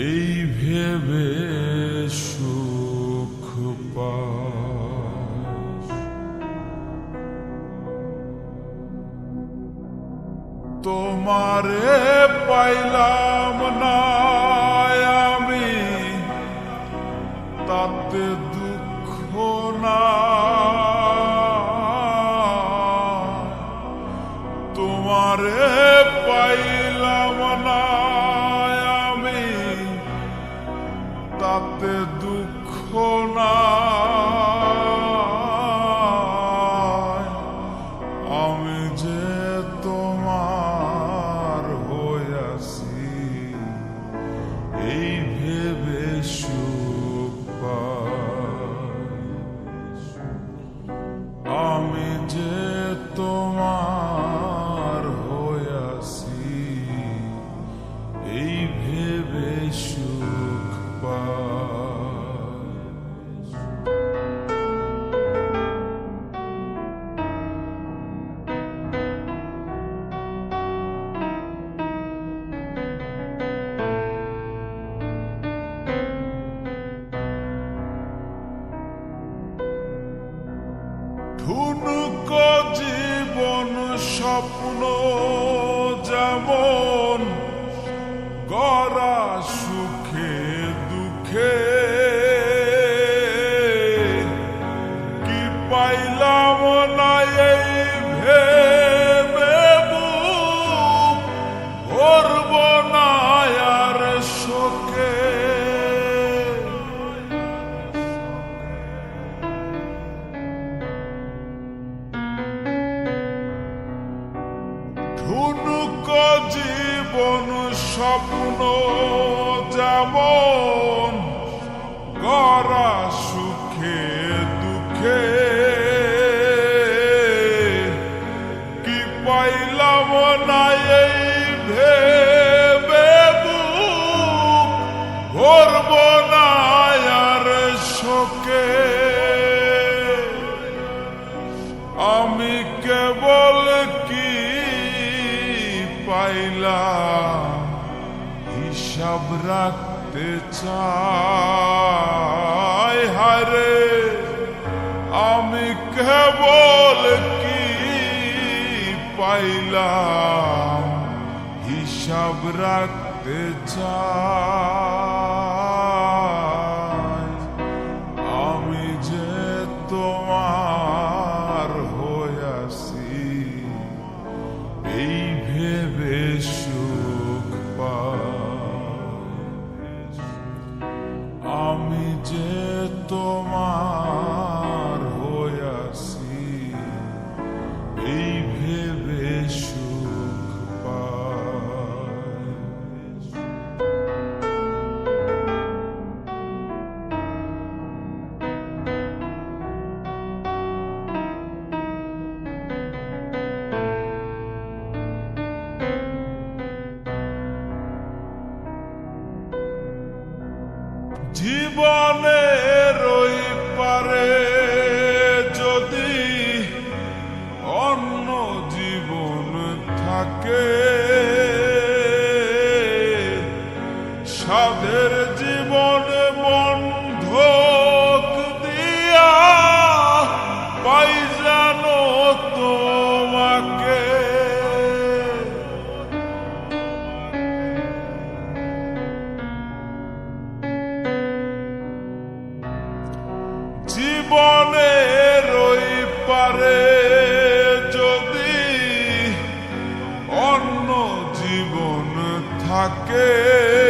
এই ভেবে সুখ তোমারে পাইলাম না আমি তাতে ঠুনুক জীবন স্বপ্ন যেমন গড়া জীবন স্বপ্ন যেমন গড়া সুখে, দুঃখে। কি পাইলাম না এই ভেবে ভরব না আর শোকে। আমি কেবল পাইলাম হিসাব রাখতে চাই। হারে আমি কেবল কি পাইলাম? হিসাব রাখতে চাই। সাধের জীবন বন্ধক দিয়া পাই পারে যদি অন্য জীবন থাকে।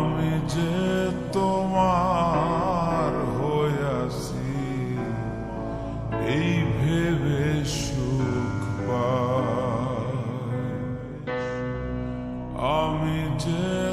আমি যে তোমার হইয়াছি এই ভেবে সুখ আমি যে